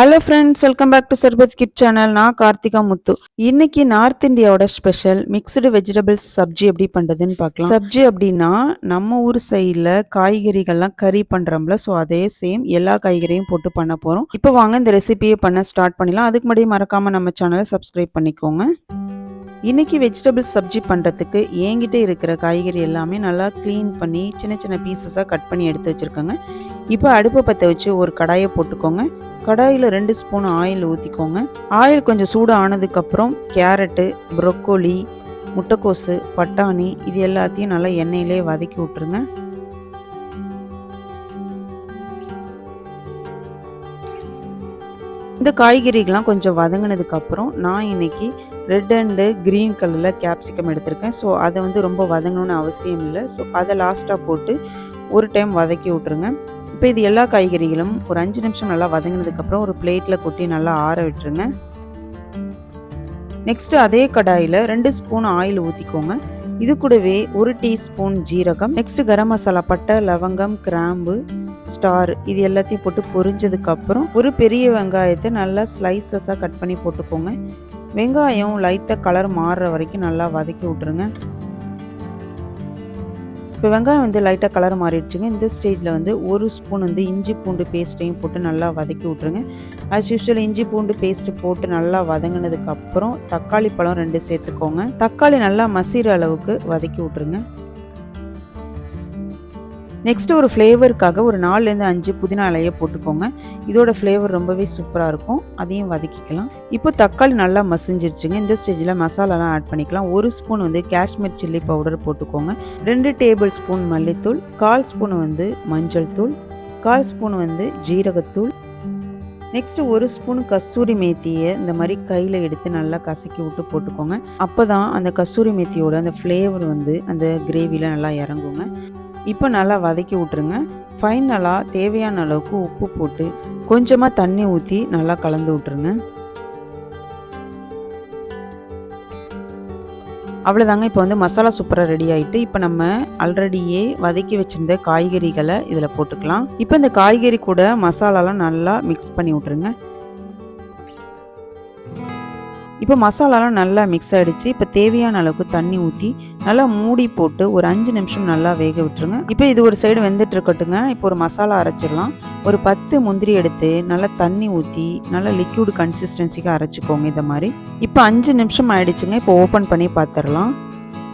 Hello friends welcome back to Sarbath kit channel நான் கார்த்திகா முத்து. இன்னைக்கு north இந்தியாவோட ஸ்பெஷல் மிக்ஸ்டு வெஜிடபிள்ஸ் சப்ஜி எப்படி பண்ணுறதுன்னு பார்க்கலாம். சப்ஜி அப்படின்னா நம்ம ஊர் சைடில் காய்கறிகள்லாம் கறி பண்ணுறோம்ல ஸோ அதே சேம் எல்லா காய்கறியும் போட்டு பண்ண போகிறோம் இப்போ வாங்க இந்த ரெசிபியை பண்ண ஸ்டார்ட் பண்ணிடலாம். அதுக்கு முன்னாடி மறக்காமல் நம்ம சேனலை சப்ஸ்கிரைப் பண்ணிக்கோங்க. இன்னைக்கு வெஜிடபிள்ஸ் சப்ஜி பண்ணுறதுக்கு என்கிட்ட இருக்கிற காய்கறி எல்லாமே நல்லா க்ளீன் பண்ணி சின்ன சின்ன பீசஸாக கட் பண்ணி எடுத்து வச்சுருக்கேங்க. இப்போ அடுப்பை பற்ற வச்சு ஒரு கடாயை போட்டுக்கோங்க. கடாயில் ரெண்டு ஸ்பூன் ஆயில் ஊற்றிக்கோங்க ஆயில் கொஞ்சம் சூடு ஆனதுக்கப்புறம் கேரட்டு ப்ரொக்கோலி முட்டைக்கோசு பட்டாணி இது எல்லாத்தையும் நல்லா எண்ணெயிலே வதக்கி விட்டுருங்க. இந்த காய்கறிகள்லாம் கொஞ்சம் வதங்கினதுக்கப்புறம் நான் இன்னைக்கு ரெட் அண்டு க்ரீன் கலரில் கேப்சிகம் எடுத்திருக்கேன். ஸோ அதை வந்து ரொம்ப வதங்கணும்னு அவசியம் இல்லை. ஸோ அதை லாஸ்ட்டாக போட்டு ஒரு டைம் வதக்கி விட்ருங்க இப்போ இது எல்லா காய்கறிகளும் ஒரு அஞ்சு நிமிஷம் நல்லா வதங்கினதுக்கப்புறம் ஒரு பிளேட்டில் கொட்டி நல்லா ஆற விட்டுருங்க. நெக்ஸ்ட்டு அதே கடாயில் ரெண்டு ஸ்பூன் ஆயில் ஊற்றிக்கோங்க இது கூடவே ஒரு டீஸ்பூன் ஜீரகம் நெக்ஸ்ட் கரம் மசாலா பட்டை லவங்கம் கிராம்பு ஸ்டார் இது எல்லாத்தையும் போட்டு பொரிஞ்சதுக்கப்புறம் ஒரு பெரிய வெங்காயத்தை நல்லா ஸ்லைசஸாக கட் பண்ணி போட்டுக்கோங்க. வெங்காயம் லைட்டாக கலர் மாறுற வரைக்கும் நல்லா வதக்கி விட்ருங்க இப்போ வெங்காயம் வந்து லைட்டாக கலர் மாறிடுச்சுங்க. இந்த ஸ்டேஜில் வந்து ஒரு ஸ்பூன் வந்து இஞ்சி பூண்டு பேஸ்ட்டையும் போட்டு நல்லா வதக்கி விட்ருங்க ஆஸ் யூஸ்வல் இஞ்சி பூண்டு பேஸ்ட்டு போட்டு நல்லா வதங்கினதுக்கப்புறம் தக்காளி பழம் ரெண்டு சேர்த்துக்கோங்க. தக்காளி நல்லா மசிற அளவுக்கு வதக்கி விட்ருங்க நெக்ஸ்ட் ஒரு ஃப்ளேவருக்காக ஒரு நாலுலேருந்து அஞ்சு புதினா இலையை போட்டுக்கோங்க. இதோட ஃப்ளேவர் ரொம்பவே சூப்பராக இருக்கும். அதையும் வதக்கிக்கலாம். இப்போ தக்காளி நல்லா மசிஞ்சிருச்சுங்க. இந்த ஸ்டேஜில் மசாலாலாம் ஆட் பண்ணிக்கலாம். ஒரு ஸ்பூன் வந்து காஷ்மீர் சில்லி பவுடர் போட்டுக்கோங்க. ரெண்டு டேபிள் ஸ்பூன் மல்லித்தூள் கால் ஸ்பூன் வந்து மஞ்சள் தூள் கால் ஸ்பூன் வந்து ஜீரகத்தூள். நெக்ஸ்ட்டு ஒரு ஸ்பூன் கஸ்தூரி மேத்தியை இந்த மாதிரி கையில் எடுத்து நல்லா கசக்கி விட்டு போட்டுக்கோங்க. அப்போ தான் அந்த கஸ்தூரி மேத்தியோட அந்த ஃப்ளேவர் வந்து அந்த கிரேவியில் நல்லா இறங்குங்க. இப்போ நல்லா வதக்கி விட்ருங்க ஃபைனலாக தேவையான அளவுக்கு உப்பு போட்டு கொஞ்சமாக தண்ணி ஊற்றி நல்லா கலந்து விட்ருங்க அவ்வளோதாங்க இப்போ வந்து மசாலா சூப்பராக ரெடி ஆகிட்டு இப்போ நம்ம ஆல்ரெடியே வதக்கி வச்சுருந்த காய்கறிகளை இதில் போட்டுக்கலாம். இப்போ இந்த காய்கறி கூட மசாலாலாம் நல்லா மிக்ஸ் பண்ணி விட்ருங்க இப்போ மசாலாலாம் நல்லா மிக்ஸ் ஆகிடுச்சு இப்போ தேவையான அளவுக்கு தண்ணி ஊற்றி நல்லா மூடி போட்டு ஒரு அஞ்சு நிமிஷம் நல்லா வேக விட்டுருங்க. இப்போ இது ஒரு சைடு வெந்துட்டு இருக்கட்டுங்க. இப்போ ஒரு மசாலா அரைச்சிடலாம். ஒரு பத்து முந்திரி எடுத்து நல்லா தண்ணி ஊற்றி நல்லா லிக்யூட் கன்சிஸ்டன்சிக்கு அரைச்சிக்கோங்க இந்த மாதிரி. இப்போ அஞ்சு நிமிஷம் ஆயிடுச்சுங்க. இப்போ ஓப்பன் பண்ணி பார்த்துடலாம்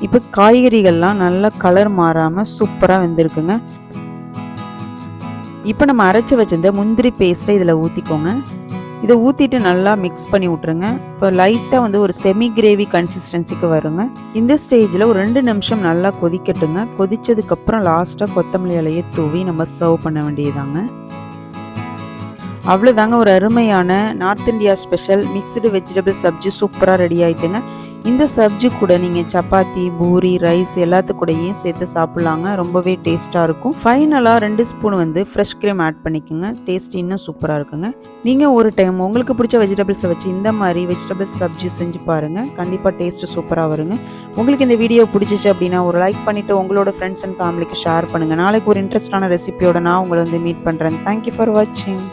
இப்போ காய்கறிகள்லாம் நல்லா கலர் மாறாமல் சூப்பராக வெந்திருக்குங்க. இப்போ நம்ம அரைச்சி வச்சிருந்த முந்திரி பேஸ்ட்டை இதில் ஊற்றிக்கோங்க இதை ஊற்றிட்டு நல்லா மிக்ஸ் பண்ணி விட்ருங்க இப்போ லைட்டாக வந்து ஒரு செமி கிரேவி கன்சிஸ்டன்சிக்கு வருங்க. இந்த ஸ்டேஜில் ஒரு ரெண்டு நிமிஷம் நல்லா கொதிக்கட்டுங்க. கொதித்ததுக்கப்புறம் லாஸ்ட்டாக கொத்தமல்லி இலையை தூவி நம்ம சர்வ் பண்ண வேண்டியதாங்க அவ்வளோதாங்க ஒரு அருமையான north India special mixed vegetable sabzi சூப்பராக ரெடி ஆகிட்டுங்க இந்த சப்ஜி கூட நீங்கள் சப்பாத்தி பூரி ரைஸ் எல்லாத்து கூடயும் சேர்த்து சாப்பிட்லாங்க. ரொம்பவே டேஸ்ட்டாக இருக்கும். ஃபைனலாக ரெண்டு ஸ்பூன் வந்து ஃப்ரெஷ் க்ரீம் ஆட் பண்ணிக்கோங்க. டேஸ்ட் இன்னும் சூப்பராக இருக்குங்க. நீங்கள் ஒரு டைம் உங்களுக்கு பிடிச்ச வெஜிடபிள்ஸை வச்சு இந்த மாதிரி வெஜிடபிள்ஸ் சப்ஜி செஞ்சு பாருங்கள் கண்டிப்பாக டேஸ்ட்டு சூப்பராக வருங்க. உங்களுக்கு இந்த வீடியோ பிடிச்சிச்சு அப்படின்னா ஒரு லைக் பண்ணிவிட்டு உங்களோட ஃப்ரெண்ட்ஸ் அண்ட் ஃபேமிலிக்கு ஷேர் பண்ணுங்கள் நாளைக்கு ஒரு இன்ட்ரெஸ்டான ரெசிபியோட நான் உங்களை வந்து மீட் பண்ணுறேன் தேங்க்யூ ஃபார் வாட்சிங்